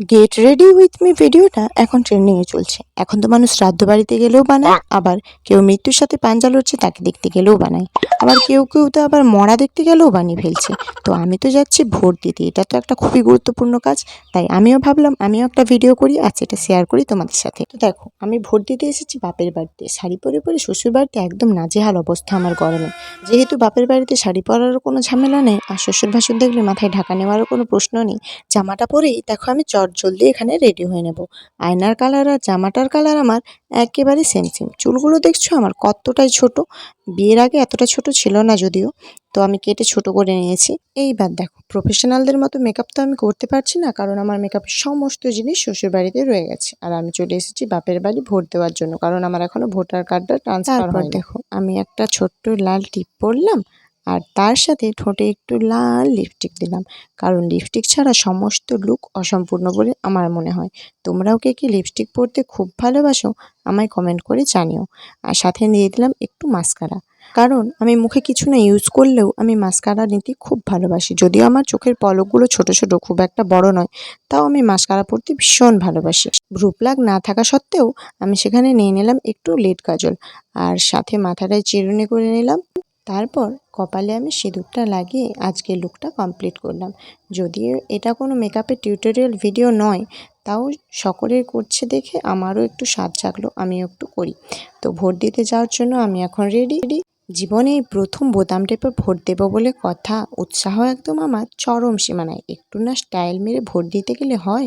Get ready with me ভিডিওটা এখন ট্রেন্ডিংয়ে চলছে। এখন তো মানুষ শ্রাদ্ধ বাড়িতে গেলেও বানায়, আবার কেউ মৃত্যুর সাথে পাঞ্জা লড়ছে, তাকে দেখতে গেলেও বানায়। আবার কেউ কেউ তো আবার মরা দেখতে গেলেও বানিয়ে ফেলছে। তো আমি তো যাচ্ছি ভোট দিতে, এটা তো একটা খুবই গুরুত্বপূর্ণ কাজ। তাই আমিও ভাবলাম, আমিও একটা ভিডিও করি আর সেটা শেয়ার করি তোমাদের সাথে। তো দেখো, আমি ভোট দিতে এসেছি বাপের বাড়িতে। শাড়ি পরে পরে শ্বশুর বাড়িতে একদম নাজেহাল অবস্থা আমার গরমে। যেহেতু বাপের বাড়িতে শাড়ি পরারও কোনো ঝামেলা নেই, আর শ্বশুর ভাসুর দেখলে মাথায় ঢাকা নেওয়ারও কোনো প্রশ্ন নেই। জামাটা পরেই দেখো আমি চট জলদি এখানে রেডি হয়ে নেব। আয়নার কালার আর জামাটার কালার আমার একেবারে সেম সেম চুলগুলো দেখছ? আমার কতটাই ছোট। বিয়ের আগে এতটা ছোট ছিল না যদিও। তো আমি কেটে ছোট করে নিয়েছি। এইবার দেখো প্রফেশনালদের মতো মেকআপ তো আমি করতে পারছি না, কারণ আমার মেকআপের সমস্ত জিনিস শ্বশুর বাড়িতে রয়ে গেছে। আর আমি চলে এসেছি বাপের বাড়ি ভোট দেওয়ার জন্য, কারণ আমার এখনও ভোটার কার্ডটা ট্রান্সফার দেখো, আমি একটা ছোট্ট লাল টিপ পরলাম আর তার সাথে ঠোঁটে একটু লাল লিপস্টিক দিলাম। কারণ লিপস্টিক ছাড়া সমস্ত লুক অসম্পূর্ণ বলে আমার মনে হয়। তোমরাও কে কি লিপস্টিক পরতে খুব ভালোবাসো, আমায় কমেন্ট করে জানিও। আর সাথে দিয়ে দিলাম একটু মাস্কারা কারণ আমি মুখে কিছু না ইউজ করলেও আমি মাস্কারা নিতে খুব ভালোবাসি। যদিও আমার চোখের পলকগুলো ছোট ছোট, খুব একটা বড় নয়, তাও আমি মাস্কারা পরতে ভীষণ ভালোবাসি। ভ্রু না থাকা সত্ত্বেও আমি সেখানে নিয়ে নিলাম একটু লেট কাজল। আর সাথে মাথাটায় চিরুনি করে নিলাম। তারপর কপালে আমি সিঁদুরটা লাগিয়ে আজকের লুকটা কমপ্লিট করলাম। যদিও এটা কোনো মেকআপের টিউটোরিয়াল ভিডিও নয়, তাও সকলের করছে দেখে আমারও একটু স্বাদ জাগলো, আমিও একটু করি। তো ভোট দিতে যাওয়ার জন্য আমি এখন রেডি রেডি জীবনে এই প্রথম বোতাম টেপে ভোট দেবো বলে কথা, উৎসাহ একদম আমার চরম সীমানায়। একটু না স্টাইল মেরে ভোট দিতে গেলে হয়?